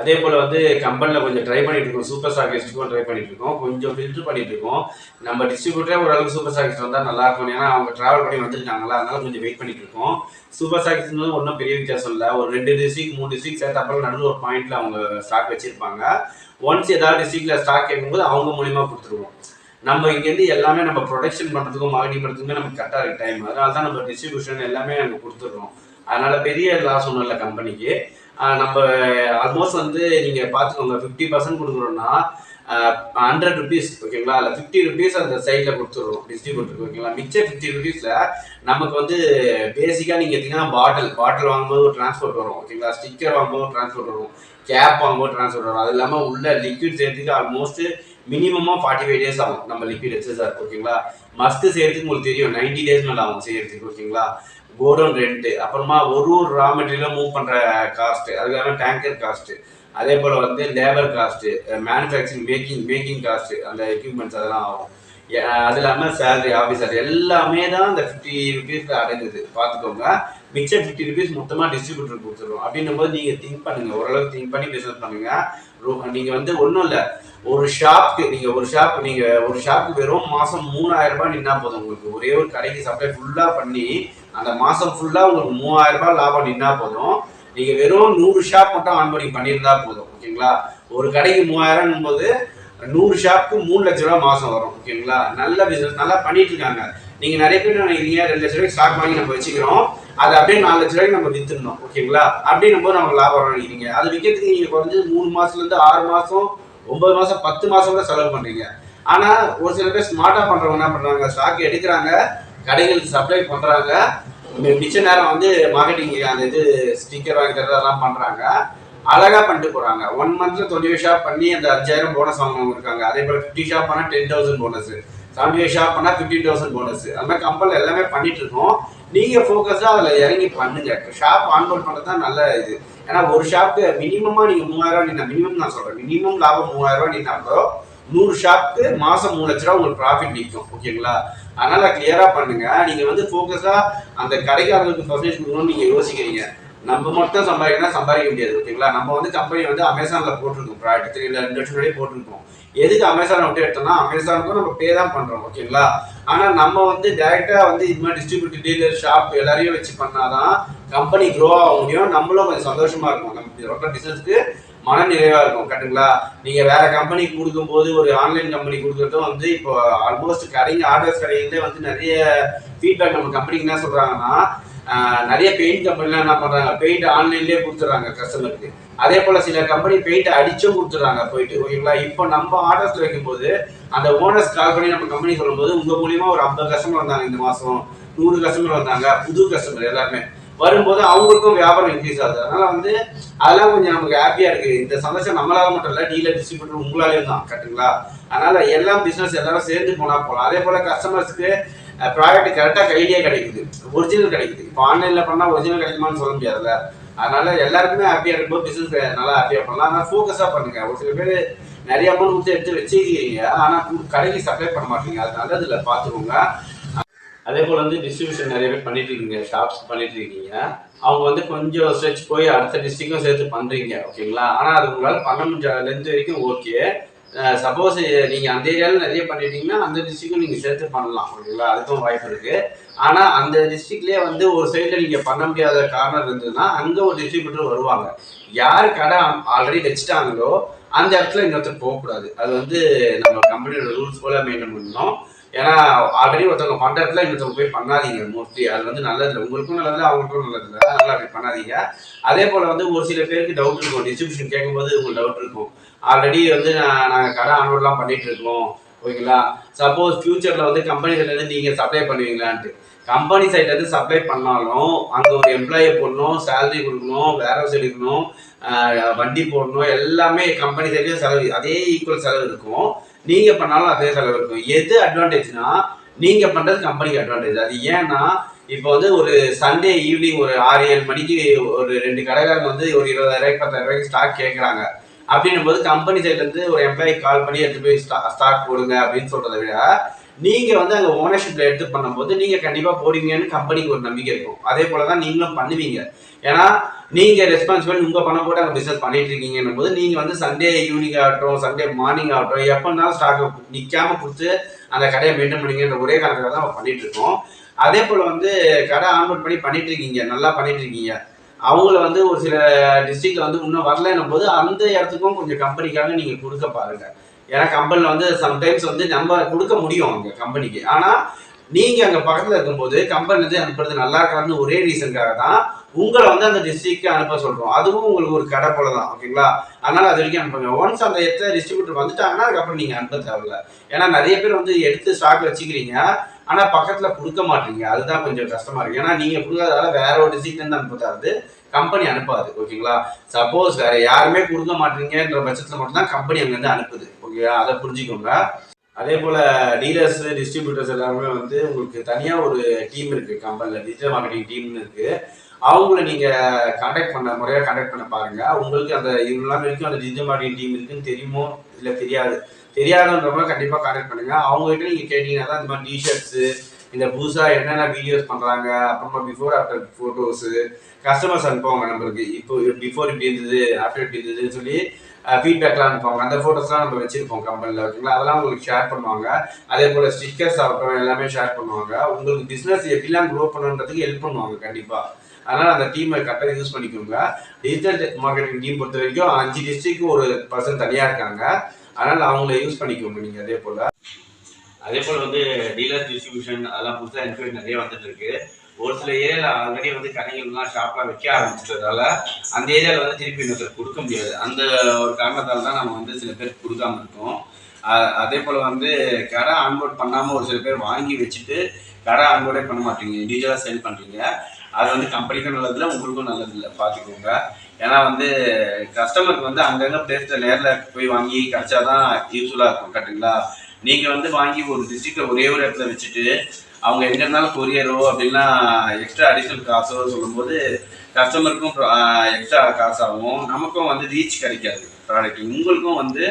அதே போல் வந்து கம்பெனியில் கொஞ்சம் ட்ரை பண்ணிட்டு இருக்கோம். சூப்பர் ஸ்டாக்கிஸ்ட்டுக்கும் ட்ரை பண்ணிட்டு இருக்கோம். கொஞ்சம் ஃபில்டர் பண்ணிட்டு இருக்கோம். நம்ம டிஸ்ட்ரிபியூட்டரே ஓரளவுக்கு சூப்பர் ஸ்டாக்கிஸ்ட் வந்தால் நல்லா இருக்கும். ஏன்னா அவங்க ட்ராவல் பண்ணி வந்திருக்காங்களா அதனால கொஞ்சம் வெயிட் பண்ணிட்டு இருக்கோம். சூப்பர் ஸ்டாக்கிஸ்ட் ஒன்றும் பெரிய வித்தியாசம் இல்லை. ஒரு ரெண்டு டிஸ்ட்ரிக் மூணு டிஸ்ட்ரிக் சேர்த்து அப்புறம் நடுவில் ஒரு பாயிண்ட்ல அவங்க ஸ்டாக் வச்சிருப்பாங்க. ஒன்ஸ் ஏதாவது டிஸ்ட்ரிக்ட்ல ஸ்டாக் கேட்கும்போது அவங்க மூலியமா கொடுத்துருவோம். நம்ம இங்கேருந்து எல்லாமே நம்ம ப்ரொடக்ஷன் பண்ணுறதுக்கும் மார்க்கெட்டிங் பண்ணுறதுக்குமே நமக்கு கரெக்டாக இருக்குது டைம் அதனால தான் நம்ம டிஸ்ட்ரிபியூஷன் எல்லாமே நம்ம கொடுத்துட்றோம். அதனால பெரிய லாஸ் ஒன்றும் இல்லை கம்பெனிக்கு நம்ம ஆல்மோஸ்ட் வந்து நீங்கள் பார்த்துக்கோங்க ஃபிஃப்டி பர்சன்ட் கொடுக்குறோம்னா ஹண்ட்ரட் ருபீஸ் ஓகேங்களா அதில் ஃபிஃப்டி ருபீஸ் அந்த சைடில் கொடுத்துருவோம் டிஸ்ட்ரிபியூட்டருக்கு ஓகேங்களா மிச்சம் ஃபிஃப்டி ருபீஸில் நமக்கு வந்து பேசிக்காக நீங்கள் எடுத்தீங்கன்னா பாட்டில் பாட்டில் வாங்கும்போது ஒரு டிரான்ஸ்போர்ட் வரும் ஓகேங்களா ஸ்டிக்கர் வாங்கும்போது டிரான்ஸ்போர்ட் வரும் கேப் வாங்கும்போது டிரான்ஸ்போர்ட் வரும். அது இல்லாமல் உள்ள லிக்விட் சேர்த்துக்கு ஆல்மோஸ்ட் மினிமமாக ஃபார்ட்டி ஃபைவ் டேஸ் ஆகும் நம்ம லிக்விட் எக்ஸஸ் ஓகேங்களா மஸ்ட் செய்யறதுக்கு உங்களுக்கு தெரியும் நைன்டி டேஸ் மேலே ஆகும் செய்யறதுக்கு ஓகேங்களா கோடவுன் ரெண்ட்டு அப்புறமா ஒரு ஒரு ரா மெட்டீரியலும் மூவ் பண்ணுற காஸ்ட்டு அதுக்கான டேங்கர் காஸ்ட்டு அதே போல் வந்து labour cost manufacturing making making cost அந்த எக்யூப்மெண்ட்ஸ் அதெல்லாம் ஆகும் அது இல்லாமல் சேலரி ஆஃபீஸர் எல்லாமே தான் இந்த ஃபிஃப்டி ருபீஸில் அடங்குது. பார்த்துக்கோங்க. மிச்சம் ஃபிஃப்டி ருபீஸ் மொத்தமாக டிஸ்ட்ரிபியூட்டர் கொடுத்துருவோம் அப்படின்னும் போது நீங்கள் திங்க் பண்ணுங்கள் ஓரளவுக்கு திங்க் பண்ணி பிஸ்னஸ் பண்ணுங்கள் ரூ நீங்கள் வந்து ஒன்றும் இல்லை. ஒரு ஷாப்க்கு நீங்க ஒரு ஷாப் நீங்க ஒரு ஷாப்புக்கு வெறும் மாசம் மூணாயிரம் ரூபாய் நின்னா போதும். உங்களுக்கு ஒரே ஒரு கடைக்கு சப்ளை ஃபுல்லா பண்ணி அந்த மாசம் ஃபுல்லா உங்களுக்கு மூவாயிரம் ரூபாய் லாபம் நின்னா போதும். நீங்க வெறும் நூறு ஷாப் மட்டும் ஆன்போர்டிங் பண்ணியிருந்தா போதும். ஓகேங்களா? ஒரு கடைக்கு மூவாயிரம் போது நூறு ஷாப்புக்கு மூணு லட்ச ரூபா மாசம் வரும். ஓகேங்களா? நல்ல பிசினஸ் நல்லா பண்ணிட்டு இருக்காங்க. நீங்க நிறைய பேர் நினைக்கிறீங்க ரெண்டு லட்ச ரூபாய்க்கு ஸ்டாக் வாங்கி நம்ம வச்சுக்கிறோம். அது அப்படியே நாலு லட்ச ரூபாய்க்கு நம்ம வித்துடணும். ஓகேங்களா? அப்படின்னும் போது நமக்கு லாபம் நினைக்கிறீங்க. அது விற்கிறதுக்கு நீங்க குறைஞ்சது மூணு மாசத்துல இருந்து ஆறு மாசம் ஒன்பது மாசம் பத்து மாசம் கூட செலவு பண்றீங்க. ஆனா ஒரு சில பேர் ஸ்மார்ட்டா பண்றவங்க என்ன பண்றாங்க? ஸ்டாக் எடுக்கிறாங்க கடைகளுக்கு சப்ளை பண்றாங்க. மிச்ச நேரம் வந்து மார்க்கெட்டிங் அந்த இது ஸ்டிக்கர் வாங்கி தரது அதெல்லாம் பண்றாங்க. அழகா பண்ணிட்டு போறாங்க. ஒன் மந்த்ல டுவெண்ட்டி ஃபைவ் ஷாப் பண்ணி அந்த அஞ்சாயிரம் போனஸ் வாங்கினவங்க இருக்காங்க. அதே போல ஃபிஃப்டி ஷாப் பண்ணா ten thousand bonus seventy five shop பண்ணா ஃபிஃப்டி தௌசண்ட் போனஸ் அந்த மாதிரி கம்பல் எல்லாமே பண்ணிட்டு இருக்கோம். நீங்க ஃபோக்கஸா அதுல இறங்கி பண்ணுங்க. ஷாப் ஆன்போர்ட் பண்றது தான் நல்ல இது. ஏன்னா ஒரு ஷாப்க்கு மினிமமா நீங்க மூவாயிரம் ரூபாய் நின்னா மினிமம் நான் சொல்றேன். மினிமம் லாபம் மூவாயிரம் ரூபாய் நின்னா கூட நூறு ஷாப்க்கு மாசம் மூணு லட்ச ரூபா உங்களுக்கு ப்ராஃபிட் நிற்கும் ஓகேங்களா? அதனால கிளியரா பண்ணுங்க. நீங்க வந்து ஃபோக்கஸாக அந்த கடைக்காரங்களுக்கு பர்சன்டேஜ் கொடுக்கணும்னு நீங்க யோசிக்கிறீங்க. நம்ம மட்டும் சம்பாதிக்கணும் சம்பாதிக்க முடியாது. ஓகேங்களா? நம்ம வந்து கம்பெனி வந்து அமேசான்ல போட்டிருக்கோம். ப்ராடக்ட் த்ரீ இல்லை ரெண்டு வருஷம் முன்னாடியே போட்டிருக்கோம். எதுக்கு அமேசான் விட்டு எடுத்தோம்னா அமேசானுக்கும் நம்ம பே தான் பண்றோம் ஓகேங்களா ஆனா நம்ம வந்து டைரக்டா வந்து இது மாதிரி டிஸ்ட்ரிபியூட்டர் டீலர் ஷாப் எல்லாரையும் வச்சு பண்ணாதான் கம்பெனி க்ரோ ஆக முடியும். நம்மளும் கொஞ்சம் சந்தோஷமா இருக்கும். நம்ம ரொம்ப பிசினஸ்க்கு மன நிறைவா இருக்கும் கரெக்டுங்களா நீங்க வேற கம்பெனிக்கு கொடுக்கும்போது ஒரு ஆன்லைன் கம்பெனி கொடுக்குறதும் வந்து இப்போ ஆல்மோஸ்ட் கடைங்க ஆர்டர்ஸ் கடையிலே வந்து நிறைய ஃபீட்பேக் நம்ம கம்பெனிக்கு என்ன சொல்றாங்கன்னா நிறைய பெயிண்ட் கம்பெனிலாம் என்ன பண்ணுறாங்க பெயிண்ட் ஆன்லைன்லேயே கொடுத்துட்றாங்க கஸ்டமருக்கு அதே போல் சில கம்பெனி பெயிண்ட் அடிச்சும் கொடுத்துட்றாங்க போயிட்டு ஓகேங்களா? இப்போ நம்ம ஆர்டர்ஸ் வைக்கும்போது அந்த ஓனர்ஸ் கால் பண்ணி நம்ம கம்பெனி சொல்லும்போது உங்கள் மூலியமாக ஒரு ஐம்பது கஸ்டமர் வந்தாங்க இந்த மாதம் நூறு கஸ்டமர் வந்தாங்க புது கஸ்டமர் எல்லாருமே. வரும்போது அவங்களுக்கும் வியாபாரம் இன்க்ரீஸ் ஆகுது. அதனால் வந்து அதெல்லாம் கொஞ்சம் நமக்கு ஹாப்பியாக இருக்குது இந்த சந்தோஷம் நம்மளால மட்டும் இல்லை டீலர் டிஸ்ட்ரிபியூட்டர் உங்களாலேயும் தான் கரெக்டுங்களா அதனால் எல்லாம் பிஸ்னஸ் எல்லாரும் சேர்ந்து போனால் போகலாம் அதே போல் கஸ்டமர்ஸ்க்கு ப்ராடக்ட் கரெக்டாக கையிலேயே கிடைக்குது. ஒரிஜினல் கிடைக்குது. இப்போ ஆன்லைனில் பண்ணால் ஒரிஜினல் கிடைக்குமான்னு சொல்ல முடியாதுல்ல. அதனால எல்லாருக்குமே ஹாப்பியாக இருக்கும்போது பிஸ்னஸ் நல்லா ஹாப்பியாக பண்ணலாம். ஆனால் ஃபோக்கஸாக பண்ணுங்க. ஒரு சில பேர் நிறைய அமௌண்ட் கொடுத்து எடுத்து வச்சுக்கிறீங்க ஆனால் கடைக்கு சப்ளை பண்ண மாட்டீங்க. அது நல்லதில்ல. பார்த்துக்கோங்க. அதே போல் வந்து டிஸ்ட்ரிபியூஷன் நிறைய பேர் பண்ணிட்டு இருக்கீங்க. ஷாப்ஸ் பண்ணிட்டு இருக்கீங்க. அவங்க வந்து கொஞ்சம் ஸ்ட்ரெச் போய் அடுத்த டிஸ்ட்ரிக்டும் சேர்த்து பண்ணுறீங்க ஓகேங்களா ஆனால் அது உங்களால் பண்ண முடியாத வரைக்கும் ஓகே சப்போஸ் நீங்கள் அந்த ஏரியாவில் நிறைய பண்ணிட்டீங்கன்னா அந்த டிஸ்ட்ரிக்கும் நீங்கள் சேர்த்து பண்ணலாம் ஓகேங்களா அதுக்கும் வாய்ப்பு இருக்குது ஆனால் அந்த டிஸ்ட்ரிக்ட்லேயே வந்து ஒரு சைடில் நீங்கள் பண்ண முடியாத காரணம் இருந்ததுன்னா அங்கே ஒரு டிஸ்ட்ரிபியூட்டர் வருவாங்க. யார் கடை ஆல்ரெடி வச்சுட்டாங்களோ அந்த இடத்துல இன்னொருத்தர் போகக்கூடாது. அது வந்து நம்ம கம்பெனியோட ரூல்ஸ் போல மெயின்டைன் பண்ணணும். ஏன்னா ஆல்ரெடி ஒருத்தவங்க பண்ணுறதுல இன்னொருத்தவங்க போய் பண்ணாதீங்க மோஸ்ட்லி அது வந்து நல்லதில்லை. உங்களுக்கும் நல்லதில்லை அவங்களுக்கும் நல்லதில்லை. அதனால அப்படி பண்ணாதீங்க. அதே போல் வந்து ஒரு சில பேருக்கு டவுட் இருக்கும். டிஸ்ட்ரிபியூஷன் கேட்கும்போது உங்களுக்கு டவுட் இருக்கும். ஆல்ரெடி வந்து நான் நாங்கள் கடை ஆன்லோட்லாம் பண்ணிட்டு இருக்கோம். ஓகேங்களா? சப்போஸ் ஃபியூச்சரில் வந்து கம்பெனி இருந்து நீங்கள் சப்ளை பண்ணுவீங்களான்ட்டு. கம்பெனி சைட்லேருந்து சப்ளை பண்ணாலும் அங்கே ஒரு எம்ப்ளாயை போடணும் சேலரி கொடுக்கணும் வேற எடுக்கணும் வண்டி போடணும் எல்லாமே கம்பெனி சைட்லேயும் செலவு அதே ஈக்குவல் செலவு இருக்கும். நீங்க பண்ணாலும் அதே செலவு இருக்கும். எது அட்வான்டேஜ்னா நீங்க பண்றது கம்பெனிக்கு அட்வான்டேஜ் அது ஏன்னா இப்போ வந்து ஒரு சண்டே ஈவினிங் ஒரு ஆறு ஏழு மணிக்கு ஒரு ரெண்டு கடைக்காரங்க வந்து ஒரு இருபதாயிரம் பத்தாயிரம் ரூபாய்க்கு ஸ்டாக் கேட்குறாங்க அப்படின்னும் போது கம்பெனி சைட்லேருந்து ஒரு எம்ப்ளாயி கால் பண்ணி எடுத்து போய் ஸ்டாக் போடுங்க அப்படின்னு சொல்றதை விட நீங்கள் வந்து அங்கே ஓனர்ஷிப்பில் எடுத்து பண்ணும்போது நீங்கள் கண்டிப்பாக போடுவீங்கன்னு கம்பெனிக்கு ஒரு நம்பிக்கை இருக்கும். அதே போலதான் நீங்களும் பண்ணுவீங்க. ஏன்னா நீங்கள் ரெஸ்பான்சிபிள் உங்கள் பணம் போட்டு அங்கே பிஸ்னஸ் பண்ணிட்டு இருக்கீங்கன்னு போது நீங்கள் வந்து சண்டே ஈவினிங் ஆகட்டும் சண்டே மார்னிங் ஆகட்டும் எப்போனாலும் ஸ்டாக்கை நிற்காம கொடுத்து அந்த கடையை மெயின்டைன் பண்ணிங்கன்ற ஒரே காரணத்தில் தான் நம்ம பண்ணிட்டு இருக்கோம். அதே போல் வந்து கடை ஆன்போர்ட் பண்ணி பண்ணிட்டு இருக்கீங்க நல்லா பண்ணிட்டு இருக்கீங்க. அவங்கள வந்து ஒரு சில டிஸ்ட்ரிக்ட்ல வந்து இன்னும் வரலன்னும் போது அந்த இடத்துக்கும் கொஞ்சம் கம்பெனிக்காக நீங்கள் கொடுக்க பாருங்க. ஏன்னா கம்பெனியில் வந்து சம்டைம்ஸ் வந்து நம்ம கொடுக்க முடியும் அங்கே கம்பெனிக்கு ஆனால் நீங்க அங்க பக்கத்துல இருக்கும்போது கம்பெனி வந்து அனுப்புறது நல்லா இருக்காதுன்னு ஒரே ரீசனுக்காக தான் உங்களை வந்து அந்த டிஸ்ட்ரிக்ட்க்கு அனுப்ப சொல்றோம். அதுவும் உங்களுக்கு ஒரு கடை போல தான் ஓகேங்களா? அதனால அது வரைக்கும் அனுப்புங்க. ஒன்ஸ் அந்த இடத்துல டிஸ்ட்ரிபியூட்டர் வந்துட்டாங்கன்னா அதுக்கப்புறம் நீங்க அனுப்ப தேவையில்ல. ஏன்னா நிறைய பேர் வந்து எடுத்து ஸ்டாக் வச்சுக்கிறீங்க ஆனா பக்கத்துல கொடுக்க மாட்டீங்க. அதுதான் கொஞ்சம் கஷ்டமா இருக்கு. ஏன்னா நீங்க கொடுக்காததால வேற ஒரு டிஸ்ட்ரிக்ட்ல இருந்து அனுப்புறது கம்பெனி அனுப்பாது ஓகேங்களா? சப்போஸ் வேற யாருமே கொடுக்க மாட்டீங்கன்ற பட்சத்துல மட்டும்தான் கம்பெனி அங்கிருந்து அனுப்புது ஓகேயா? அதை புரிஞ்சுக்கோங்க. அதே போல டீலர்ஸ் டிஸ்ட்ரிபியூட்டர்ஸ் எல்லாருமே வந்து உங்களுக்கு தனியா ஒரு டீம் இருக்கு கம்பெனில டிஜிட்டல் மார்க்கெட்டிங் டீம்னு இருக்கு. அவங்கள நீங்க கான்டாக்ட் பண்ண முறையா கான்டாக்ட் பண்ண பாருங்க. உங்களுக்கு அந்த இவ்வளவு வரைக்கும் அந்த டிஜிட்டல் மார்க்கெட்டிங் டீம் இருக்குன்னு தெரியுமோ இல்ல தெரியாது? தெரியாதுன்றவங்க கண்டிப்பா கான்டாக்ட் பண்ணுங்க. அவங்க கிட்ட நீங்க கேட்டீங்கன்னா தான் இந்த மாதிரி டிஷர்ட்ஸ் இந்த புதுசா என்னென்ன வீடியோஸ் பண்றாங்க அப்புறமா பிஃபோர் ஆஃப்டர் போட்டோஸ் கஸ்டமர்ஸ் அனுப்புவாங்க நம்மளுக்கு. இப்போ பிஃபோர் இப்படி இருந்தது ஆஃப்டர் இப்படி இருந்ததுன்னு சொல்லி ஃபீட்பேக்லாம் அனுப்புவாங்க. அந்த ஃபோட்டோஸ்லாம் நம்ம வச்சிருப்போம் கம்பெனியில் ஓகேங்களா அதெல்லாம் உங்களுக்கு ஷேர் பண்ணுவாங்க. அதே போல் ஸ்டிக்கர்ஸ் ஆகட்டும் எல்லாமே ஷேர் பண்ணுவாங்க. உங்களுக்கு பிஸ்னஸ் எப்படிலாம் க்ரோ பண்ணுன்றதுக்கு ஹெல்ப் பண்ணுவாங்க கண்டிப்பாக அதனால் அந்த டீமை கரெக்டாக யூஸ் பண்ணிக்கோங்க. டிஜிட்டல் மார்க்கெட்டிங் டீம் பொறுத்த வரைக்கும் அஞ்சு டிஸ்ட்ரிக்கு ஒரு பர்சன் தனியாக இருக்காங்க. அதனால் அவங்கள யூஸ் பண்ணிக்கோங்க நீங்கள் அதே போல். அதே போல் வந்து டீலர் டிஸ்ட்ரிபியூஷன் அதெல்லாம் புதுசாக இன்ஃபர்மேஷன் நிறைய வந்துட்டு இருக்கு. ஒரு சில ஏரியாவில் ஆல்ரெடி வந்து கடைகள்லாம் ஷாப்லாம் வைக்க ஆரம்பிச்சிட்டதால அந்த ஏரியாவில் வந்து திருப்பி இன்னொருத்தர் கொடுக்க முடியாது. அந்த ஒரு காரணத்தால தான் நம்ம வந்து சில பேர் கொடுக்காம இருக்கோம். அதே போல் வந்து கடை ஆன்போர்ட் பண்ணாமல் ஒரு சில பேர் வாங்கி வச்சுட்டு கடை ஆன்போர்டே பண்ண மாட்டீங்க. இண்டிவிஜுவலாக சேல் பண்ணுறீங்க அது வந்து கம்பெனிக்கும் நல்லதில்லை உங்களுக்கும் நல்லதில்லை. பார்த்துக்கோங்க ஏன்னா வந்து கஸ்டமருக்கு வந்து அங்கங்கே பிளேஸில் நேரில் போய் வாங்கி கிடைச்சாதான் யூஸ்ஃபுல்லாக இருக்கும். கரெக்டுங்களா நீங்கள் வந்து வாங்கி ஒரு டிஸ்ட்ரிக்டில் ஒரே ஒரு இடத்துல வச்சுட்டு அவங்க எங்க இருந்தாலும் கொரியரோ அப்படின்னா எக்ஸ்ட்ரா அடிஷனல் காசோ சொல்லும்போது கஸ்டமருக்கும் எக்ஸ்ட்ரா காசாகும் நமக்கும் வந்து ரீச் கிடைக்காது. ப்ராடக்ட் உங்களுக்கும் வந்து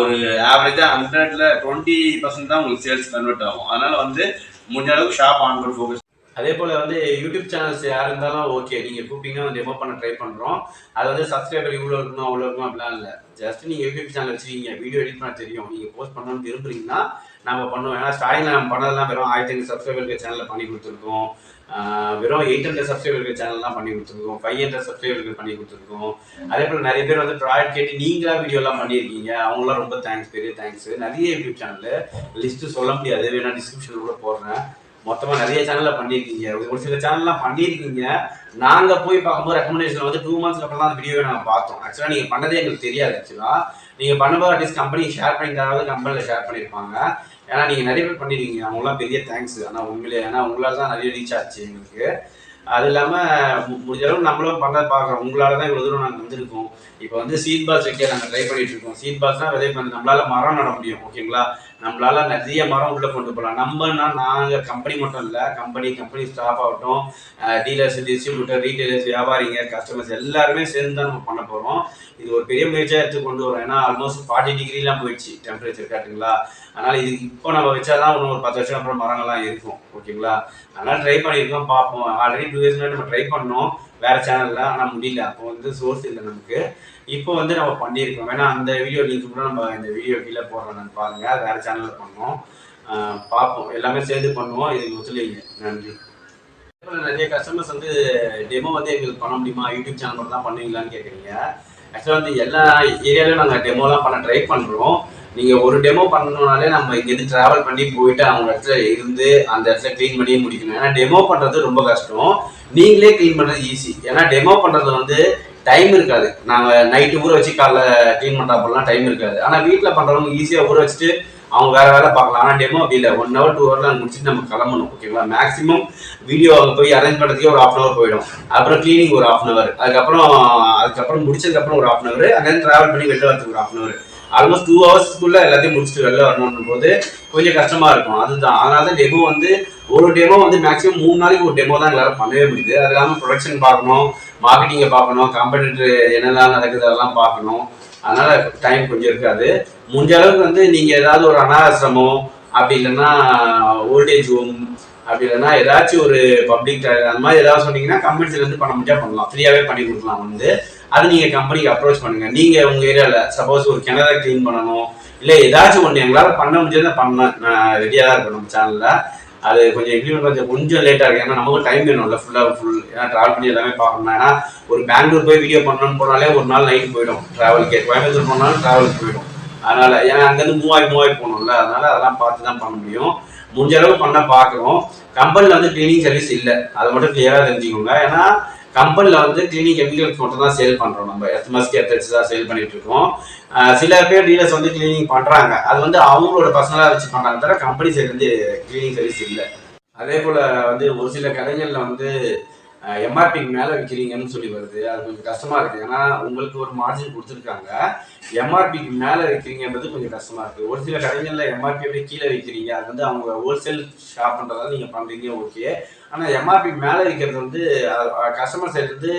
ஒரு ஆவரேஜா ஹண்ட்ரட்ல டுவெண்ட்டி பர்சன்ட் தான் உங்களுக்கு சேல்ஸ் கன்வெர்ட் ஆகும். அதனால வந்து முடிஞ்ச அளவுக்கு ஷாப் ஆன் பண்ண ஃபோக்கஸ் அதே போல் வந்து யூடியூப் சேனல்ஸ் யார் இருந்தாலும் ஓகே நீங்கள் கூப்பிட்டீங்கன்னா டெமோ பண்ண ட்ரை பண்ணுறோம் அது வந்து சப்ஸ்கிரைபர் இவ்வளோ இருக்கணும் அவ்வளோ இருக்கணும் அப்படிலாம் இல்லை. ஜஸ்ட் நீங்கள் யூடியூப் சேனல் வச்சிருக்கீங்க வீடியோ எடிட் பண்ண தெரியும். நீங்கள் போஸ்ட் பண்ணணும்னு விரும்புறீங்கன்னா நம்ம பண்ணுவோம். ஏன்னா ஸ்டார்டிங்ல நம்ம பண்ணதெல்லாம் வெறும் ஆயிரத்தி ஐநூறு சப்ஸ்கிரைபருக்கு சேனலில் பண்ணி கொடுத்துருக்கோம். வெறும் எயிட் ஹண்ட்ரட் சப்ஸ்கிரைபருக்கு சேனல்லாம் பண்ணி கொடுத்துருக்கோம். ஃபைவ் ஹண்ட்ரட் சப்ஸ்கிரைபருக்கு பண்ணி கொடுத்துருக்கோம். அதே போல் நிறைய பேர் வந்து ப்ராடக்ட் கேட்டு நீங்களா வீடியோலாம் பண்ணியிருக்கீங்க. அவங்களாம் ரொம்ப தேங்க்ஸ் பெரிய தேங்க்ஸ் நிறைய யூடியூப் சேனல் லிஸ்ட்டு சொல்ல முடியாது. வேணா டிஸ்கிரிப்ஷன் கூட போடுறேன். மொத்தமா நிறைய சேனல்ல பண்ணியிருக்கீங்க. ஒரு சில சேனல்லாம் பண்ணியிருக்கீங்க. நாங்க போய் பார்க்கும்போது ரெக்கமெண்டேஷன் வந்து டூ மந்த்ஸ்க்கு அப்புறம் தான் அந்த வீடியோவை நாங்கள் பார்த்தோம். ஆக்சுவலாக நீங்க பண்ணதே எங்களுக்கு தெரியாது ஆக்சுவலா நீங்க பண்ணும்போது அட்லீஸ்ட் கம்பெனி ஷேர் பண்ணிட்டாவது கம்பெனியில் ஷேர் பண்ணியிருப்பாங்க. ஏன்னா நீங்க நிறைய பேர் பண்ணிருக்கீங்க அவங்களாம் பெரிய தேங்க்ஸ் ஆனால் உண்மையிலே ஏன்னா உங்களால தான் நிறைய ரீச் ஆச்சு எங்களுக்கு. அது இல்லாம முடிஞ்ச அளவு நம்மளும் பண்ண பார்க்குறோம். உங்களால் தான் இவ்வளவு தூரம் நாங்கள் வந்திருக்கோம். இப்போ வந்து சீட் பாஸ் வைக்க நாங்கள் ட்ரை பண்ணிட்டு இருக்கோம். சீட் பாஸ்னா விதை பண்ண நம்மளால மரம் நட முடியும். ஓகேங்களா நம்மளால நிறைய மரம் உள்ள கொண்டு போகலாம் நம்மனா நாங்கள் கம்பெனி மட்டும் இல்லை கம்பெனி கம்பெனி ஸ்டாஃப் ஆகட்டும் டீலர்ஸ் டிஸ்ட்ரிபியூட்டர் ரீட்டைலர்ஸ் வியாபாரிங்க கஸ்டமர்ஸ் எல்லாருமே சேர்ந்து தான் நம்ம பண்ண போகிறோம் இது ஒரு பெரிய முயற்சியாக எடுத்து கொண்டு வரோம். ஏன்னா ஆல்மோஸ்ட் ஃபார்ட்டி டிகிரிலாம் போயிடுச்சு டெம்பரேச்சர் காட்டுங்களா? அதனால் இது இப்போ நம்ம வச்சாதான் இன்னும் ஒரு பத்து வருஷம் அப்புறம் மரங்கள்லாம் இருக்கும். ஓகேங்களா அதனால் ட்ரை பண்ணியிருக்கோம் பார்ப்போம். ஆல்ரெடி டூ இயர்ஸ் நம்ம ட்ரை பண்ணோம். வேற சேனல்ல ஆனால் முடியல. அப்போ வந்து சோர்ஸ் இல்லை நமக்கு. இப்போ வந்து நம்ம பண்ணியிருக்கோம். வேணா அந்த வீடியோ லிங்க் கூட நம்ம இந்த வீடியோ கீழே போடுறோம் பாருங்க. வேறு வேற சேனல்ல பண்ணோம் பார்ப்போம். எல்லாமே சேர்ந்து பண்ணுவோம். இதுக்கு ஒத்துழைங்க நன்றி. நிறைய கஸ்டமர்ஸ் வந்து டெமோ வந்து எங்களுக்கு பண்ண முடியுமா? யூடியூப் சேனல் மட்டும் தான் பண்ணுவீங்களான்னு கேட்குறீங்க ஆக்சுவலாக வந்து எல்லா ஏரியாலையும் நாங்கள் டெமோலாம் பண்ண ட்ரை பண்ணுறோம் நீங்கள் ஒரு டெமோ பண்ணணுனாலே நம்ம இங்கேருந்து ட்ராவல் பண்ணி போயிட்டு அவங்க இடத்துல இருந்து அந்த இடத்துல க்ளீன் பண்ணி முடிக்கணும். ஏன்னா டெமோ பண்ணுறது ரொம்ப கஷ்டம். நீங்களே க்ளீன் பண்ணுறது ஈஸி ஏன்னா டெமோ பண்ணுறது வந்து டைம் இருக்காது. நாங்கள் நைட்டு ஊற வச்சு காலைல க்ளீன் பண்ணுறப்பெல்லாம் டைம் இருக்காது. ஆனால் வீட்டில் பண்ணுறவங்க ஈஸியாக ஊற வச்சுட்டு அவங்க வேறு வேலை பார்க்கலாம். ஆனால் டெமோ அப்படி இல்லை. ஒன் ஹவர் டூ ஹவர்ல முடிச்சுட்டு நம்ம கிளம்பணும். ஓகேங்களா மேக்ஸிமம் வீடியோ அங்கே போய் அரேஞ்ச் பண்ணுறதுக்கே ஒரு ஹாஃப் அன் ஹவர் போயிடும். அப்புறம் க்ளீனிங் ஒரு ஹாஃப் அன் ஹவர் அதுக்கப்புறம் அதுக்கப்புறம் முடிச்சதுக்கப்புறம் ஒரு ஹாஃப் அன் ஹவர் அங்கே ட்ராவல் பண்ணி வெளில வரதுக்கு ஒரு half an hour almost two ஹவர்ஸ்க்குள்ள எல்லாத்தையும் முடிச்சுட்டு வெளில வரணும் போது கொஞ்சம் கஷ்டமா இருக்கும். அதுதான். அதனால தான் டெமோ வந்து ஒரு டெமோ வந்து மேக்ஸிமம் மூணு நாளைக்கு ஒரு டெமோ தான் எல்லாரும் பண்ணவே முடியுது. அது இல்லாமல் ப்ரொடக்ஷன் பார்க்கணும் மார்க்கெட்டிங்கை பார்க்கணும் காம்படிட்டர் என்னெல்லாம் நடக்குது அதெல்லாம் பார்க்கணும். அதனால டைம் கொஞ்சம் இருக்காது. முடிஞ்ச அளவுக்கு வந்து நீங்க ஏதாவது ஒரு அனாசிரமம் அப்படி இல்லைன்னா ஓல்டேஜ் ஹோம் அப்படி இல்லைன்னா ஏதாச்சும் ஒரு பப்ளிக் அந்த மாதிரி ஏதாவது சொன்னீங்கன்னா கம்பெனிஸ்ல இருந்து பண்ண முடியா பண்ணலாம். ஃப்ரீயாவே பண்ணி கொடுக்கலாம் வந்து. அது நீங்க கம்பெனிக்கு அப்ரோச் பண்ணுங்க. நீங்க உங்க ஏரியால சப்போஸ் ஒரு கிணறை க்ளீன் பண்ணணும். இல்ல ஏதாச்சும் ஒண்ணு எங்களால பண்ண முடிஞ்சதை பண்ண நான் ரெடியா தான் இருக்கேன் நம்ம சேனல்ல அது கொஞ்சம் இம்ப்ளிமெண்ட் கொஞ்சம் கொஞ்சம் லேட்டாக இருக்கு. ஏன்னா நமக்கு டைம் வேணும்ல ஃபுல்லாக ஃபுல் ஏன்னா ட்ராவல் பண்ணி எல்லாமே பார்க்கணும் ஏன்னா ஒரு பெங்களூர் போய் வீடியோ பண்ணணும்னு போனாலே ஒரு நாள் நைட் போயிடும். ட்ராவலுக்கு கோயம்புத்தூர் போனாலும் ட்ராவலுக்கு போயிடும். அதனால ஏன்னா அங்கேருந்து மூவாய் மூவாய் போகணும்ல. அதனால அதெல்லாம் பார்த்து தான் பண்ண முடியும். முடிஞ்ச அளவு பண்ண பார்க்குறோம் கம்பெனியில் வந்து கிளீனிங் சர்வீஸ் இல்லை. அதை மட்டும் கிளியராக தெரிஞ்சுக்கோங்க. ஏன்னா கம்பெனியில் வந்து கிளீனிங் கெமிக்கல்ஸ் மட்டும் தான் சேல் பண்ணுறோம் நம்ம. எஸ்எம்எஸ்க்கு எத்தச்சு தான் சேல் பண்ணிட்டு இருக்கோம். சில பேர் டீலர்ஸ் வந்து கிளீனிங் பண்ணுறாங்க அது வந்து அவங்களோட பர்சனலாக வச்சு பண்ணுறாங்க தவிர கம்பெனி சைடு வந்து கிளீனிங் சர்வீஸ் இல்லை. அதே போல் வந்து ஒரு சில கடைகளில் வந்து எம்ஆர்பிக்கு மேலே விற்கிறீங்கன்னு சொல்லி வருது. அது கொஞ்சம் கஷ்டமாக இருக்குது ஏன்னா உங்களுக்கு ஒரு மார்ஜின் கொடுத்துருக்காங்க. எம்ஆர்பிக்கு மேலே விற்கிறீங்கன்றது கொஞ்சம் கஷ்டமாக இருக்குது ஒரு சில கடைகளில் எம்ஆர்பி அப்படியே கீழே விற்கிறீங்க அது வந்து அவங்க ஹோல்சேல் ஷாப் பண்ணுறதால நீங்கள் பண்ணுறீங்க ஓகே ஆனால் எம்ஆர்பி மேலே விற்கிறது வந்து கஸ்டமர் சைட்லேருந்து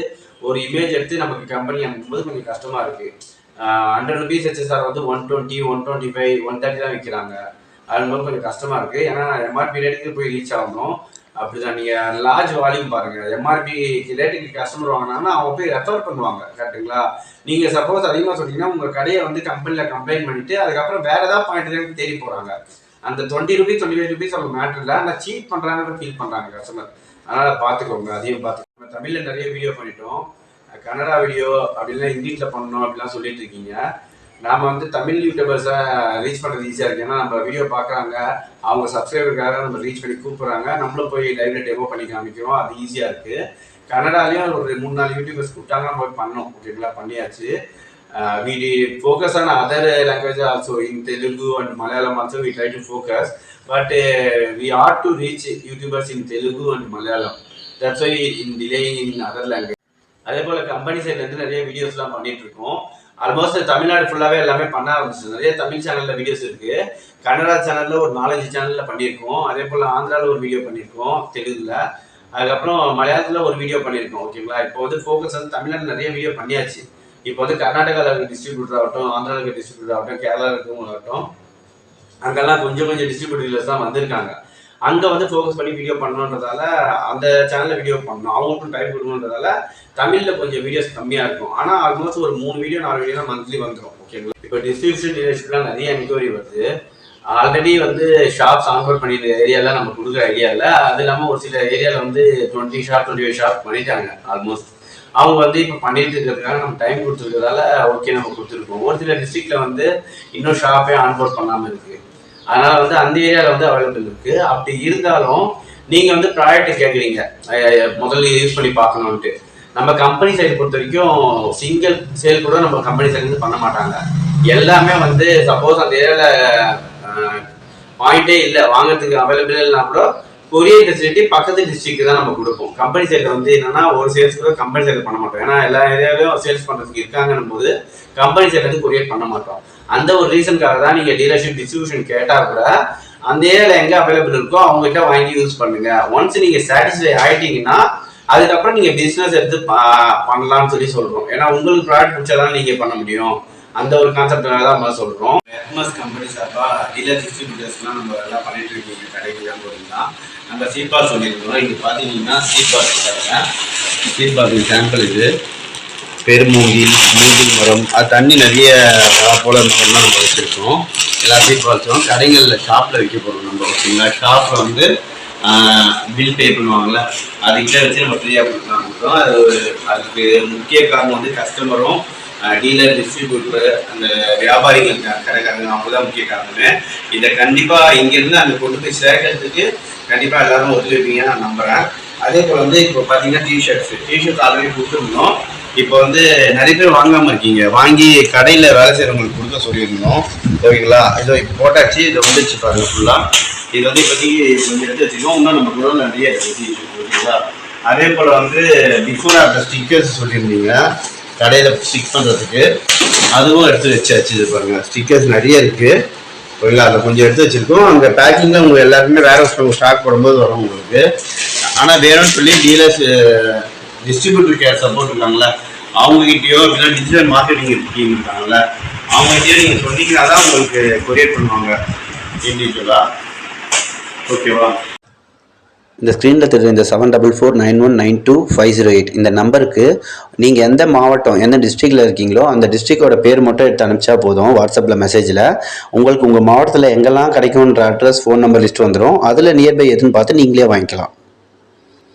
ஒரு இமேஜ் எடுத்து நமக்கு கம்பெனி அனுப்பும்போது கொஞ்சம் கஷ்டமாக இருக்குது ஹண்ட்ரட் ருபீஸ் ஹெச்எஸ்ஆர் வந்து one twenty one twenty five one thirty தான் விற்கிறாங்க அது கொஞ்சம் கஷ்டமாக இருக்குது ஏன்னா எம்ஆர்பி ரேட்டுக்கு போய் ரீச் ஆகணும். அப்படிதான். நீங்கள் லார்ஜ் வால்யூம் பாருங்கள் எம்ஆர்பி ரேட்டுக்கு கஸ்டமர் வாங்கினாங்கன்னா அவங்க போய் ரெஃபர் பண்ணுவாங்க. கரெக்டுங்களா நீங்கள் சப்போஸ் அதிகமாக சொன்னீங்கன்னா உங்கள் கடையை வந்து கம்பெனியில் கம்ப்ளைண்ட் பண்ணிட்டு அதுக்கப்புறம் வேற ஏதாவது பாயிண்ட் தேடி போகிறாங்க அந்த twenty rupees twenty five rupees அவங்க மேட்டர் இல்லை ஆனால் சீட் பண்ணுறாங்கன்னு ஃபீல் பண்ணுறாங்க கஸ்டமர் அதனால் பார்த்துக்கோங்க அதையும் பார்த்துக்கோங்க தமிழில் நிறைய வீடியோ பண்ணிட்டோம். கன்னடா வீடியோ அப்படின்னா இங்கிலீஷில் பண்ணணும் அப்படிலாம் சொல்லிட்டு இருக்கீங்க. நாம வந்து தமிழ் யூடியூபர்ஸை ரீச் பண்ணுறது ஈஸியாக இருக்கு. ஏன்னா நம்ம வீடியோ பார்க்குறாங்க அவங்க சப்ஸ்கிரைபருக்காக நம்ம ரீச் பண்ணி கூப்பிட்றாங்க. நம்மளும் போய் லைவ்ல டெமோ பண்ணி காமிக்கிறோம். அது ஈஸியாக இருக்கு. கன்னடாலையும் ஒரு மூணு நாலு யூடியூபர்ஸ் கூப்பிட்டாங்க. நம்ம போய் பண்ணோம். ஓகேங்களா பண்ணியாச்சு. We focus on other language also in Telugu and Malayalam also we try to focus but we are to reach youtubers in Telugu and Malayalam that's why in delaying in other language அதே போல் company சைட்லேருந்து நிறைய வீடியோஸ்லாம் பண்ணிட்டு இருக்கோம். Almost Tamil Nadu ஃபுல்லாகவே எல்லாமே பண்ண ஆரம்பிச்சு நிறைய தமிழ் சேனலில் வீடியோஸ் இருக்குது கன்னடா சேனலில் ஒரு நாலஞ்சு சேனலில் பண்ணியிருக்கோம். அதே போல் ஆந்திராவில் ஒரு வீடியோ பண்ணியிருக்கோம் தெலுங்குல. அதுக்கப்புறம் மலையாளத்தில் ஒரு வீடியோ பண்ணியிருக்கோம் ஓகேங்களா இப்போ வந்து ஃபோக்கஸ் வந்து தமிழ்நாடு நிறைய வீடியோ பண்ணியாச்சு. இப்போ வந்து கர்நாடகாவில் இருக்க டிஸ்ட்ரிபியூட்டர் ஆகட்டும் ஆந்திராவில் இருக்க டிஸ்ட்ரிபியூட்டர் ஆகட்டும் கேரளாவில் இருக்கவங்க ஆகட்டும் அங்கெல்லாம் கொஞ்சம் கொஞ்சம் டிஸ்ட்ரிபியூட்டர்ஸ் தான் வந்திருக்காங்க. அங்கே வந்து ஃபோக்கஸ் பண்ணி வீடியோ பண்ணணுன்றதால அந்த சேனலில் வீடியோ பண்ணணும் அவங்களுக்கும் டைம் கொடுக்கணுன்றதால தமிழில் கொஞ்சம் வீடியோஸ் கம்மியாக இருக்கும். ஆனால் ஆல்மோஸ்ட் ஒரு மூணு வீடியோ நாலு வீடியோ மந்த்லி வந்துடும் ஓகேங்களா இப்போ டிஸ்ட்ரிபியூஷன் டீலர்ஷிப்லாம் நிறைய என்கொயரி வருது. ஆல்ரெடி வந்து ஷாப்ஸ் ஆன்போர்ட் பண்ணியிருந்த ஏரியாவில் நம்ம கொடுக்குற ஐடியாவில் அது இல்லாமல் ஒரு சில ஏரியாவில் வந்து twenty shop twenty five shop பண்ணிட்டாங்க ஆல்மோஸ்ட் அவங்க வந்து இப்போ பண்ணிட்டு இருக்கிறதுக்காக நம்ம டைம் கொடுத்துருக்கிறதால ஓகே நம்ம கொடுத்துருக்கோம். ஒரு சில டிஸ்ட்ரிக்ட்ல வந்து இன்னும் ஷாப்பே ஆன்போர்ட் பண்ணாமல் இருக்குது அதனால வந்து அந்த ஏரியாவில் வந்து அவைலபிள் இருக்கு. அப்படி இருந்தாலும் நீங்க வந்து ப்ராடக்ட் கேட்குறீங்க முதல்ல யூஸ் பண்ணி பார்க்கணுன்ட்டு நம்ம கம்பெனி சைடு பொறுத்த வரைக்கும் சிங்கிள் சேல் கூட நம்ம கம்பெனி சைடு பண்ண மாட்டாங்க. எல்லாமே வந்து சப்போஸ் அந்த ஏரியாவில் பாயிண்டே இல்லை. வாங்குறதுக்கு அவைலபிள் இல்லைனா கூட கொரியர் ஃபெசிலிட்டி பக்கத்து டிஸ்ட்ரிக்ட் தான் நம்ம கொடுப்போம். கம்பெனி சைடில் வந்து என்னன்னா ஒரு சேல்ஸ் கூட கம்பெனி சைடில் பண்ண மாட்டோம். ஏன்னா எல்லா ஏரியாவிலும் சேல்ஸ் பண்ணுறதுக்கு இருக்காங்கன்னும் போது கம்பெனி சைடில் இருந்து கொரியர் பண்ண மாட்டோம். அந்த ஒரு ரீசனுக்காக தான் நீங்கள் டீலர்ஷிப் டிஸ்ட்ரிபியூஷன் கேட்டால் கூட அந்த ஏரியாவில் எங்கே அவைலபிள் இருக்கோ அவங்ககிட்ட வாங்கி யூஸ் பண்ணுங்க. ஒன்ஸ் நீங்கள் சாட்டிஸ்ஃபை ஆயிட்டீங்கன்னா அதுக்கப்புறம் நீங்கள் பிஸ்னஸ் எடுத்து பா பண்ணலாம்னு சொல்லி சொல்கிறோம் ஏன்னா உங்களுக்கு ப்ராடக்ட் பிடிச்சாதான் நீங்கள் பண்ண முடியும். அந்த ஒரு கான்செப்டாக தான் நம்ம சொல்கிறோம் எம்எஸ் கம்பெனி சார்பாக டீலர் டிஸ்ட்ரிபியூட்டர்ஸ்லாம் நம்ம எல்லாம் பண்ணிட்டு இருக்கீங்க கடைக்கு போகிறீங்கன்னா நம்ம சீட்பால் சொல்லியிருக்கிறோம். இங்கே பார்த்தீங்கன்னா சீட்பால் இருக்காங்க சீட்பால் சாம்பிள் இது. பெருமூங்கில் மூங்கில் மரம் அது தண்ணி நிறைய போல் போல மரம்லாம் நம்ம வச்சுருக்கோம். எல்லா சீட்பால்ஸும் கடைகளில் ஷாப்பில் விற்க போகிறோம் நம்ம. ஓகேங்களா ஷாப்பில் வந்து பில் பே பண்ணுவாங்கள்ல அதுக்கிட்ட வச்சு நம்ம ஃப்ரீயாக கொடுக்கலாம் கொடுத்தோம். அது ஒரு- அதுக்கு முக்கிய காரணம் வந்து கஸ்டமரும் டீலர் டிஸ்ட்ரிபியூட்டர் அந்த வியாபாரிகள் கடைக்காரங்க அவங்க தான் முக்கிய காரணமே. இதை கண்டிப்பாக இங்கேருந்து அங்கே கொண்டு போய் சேர்க்கறதுக்கு கண்டிப்பாக எல்லாரும் ஒத்துழைப்பீங்க நான் நம்புகிறேன் அதே போல் வந்து இப்போ பார்த்தீங்கன்னா டிஷர்ட்ஸ் டிஷர்ட்ஸ் ஆல்ரெடி கொடுத்துருந்தோம். இப்போ வந்து நிறைய பேர் வாங்காமல் இருக்கீங்க. வாங்கி கடையில் வேலை செய்கிறவங்களுக்கு கொடுக்க சொல்லியிருந்தோம். ஓகேங்களா இதோ இப்போ போட்டாச்சு. இதை வந்துச்சு பாருங்க ஃபுல்லாக இது வந்து இப்போதைக்கு கொஞ்சம் எடுத்து வச்சுக்கோம் இன்னும் நம்ம கூட நிறைய ஓகேங்களா? அதே போல் வந்து பிஃபோர் ஆஃப்டர் ஸ்டிக்கர்ஸ் சொல்லியிருந்தீங்க. கடையில் ஸ்டிக் பண்ணுறதுக்கு அதுவும் எடுத்து வச்சாச்சு இது பாருங்கள் ஸ்டிக்கர்ஸ் நிறைய இருக்குது ஓகேங்களா அதை கொஞ்சம் எடுத்து வச்சிருக்கோம். அங்கே பேக்கிங்கில் உங்கள் எல்லாருக்குமே வேற ஒரு ஸ்டாக் போடும்போது வரும் உங்களுக்கு. ஆனால் வேணும்னு சொல்லி டீலர்ஸ் டிஸ்ட்ரிபியூட்டர் கேர் சப்போர்ட் இருக்காங்களா அவங்ககிட்டயோ இல்லை டிஜிட்டல் மார்க்கெட்டிங் டீம் இருக்காங்களா அவங்ககிட்டயோ நீங்கள் சொன்னீங்கன்னா தான் உங்களுக்கு கொரியர் பண்ணுவாங்க. இண்டிவிஜுவலாக ஓகேவா இந்த ஸ்க்ரீனில் தெரியுற இந்த seven double four nine one nine two five zero eight இந்த நம்பருக்கு நீங்கள் எந்த மாவட்டம் எந்த டிஸ்ட்ரிக்டில் இருக்கீங்களோ அந்த டிஸ்ட்ரிக்டோட பேர் மட்டும் எடுத்து அனுப்பிச்சா போதும் வாட்ஸ்அப்பில் மெசேஜில் உங்களுக்கு உங்கள் மாவட்டத்தில் எங்கெல்லாம் கிடைக்குன்ற அட்ரஸ் ஃபோன் நம்பர் லிஸ்ட் வந்துடும் அதில் நியர்பை எதுன்னு பார்த்து நீங்களே வாங்கிக்கலாம்.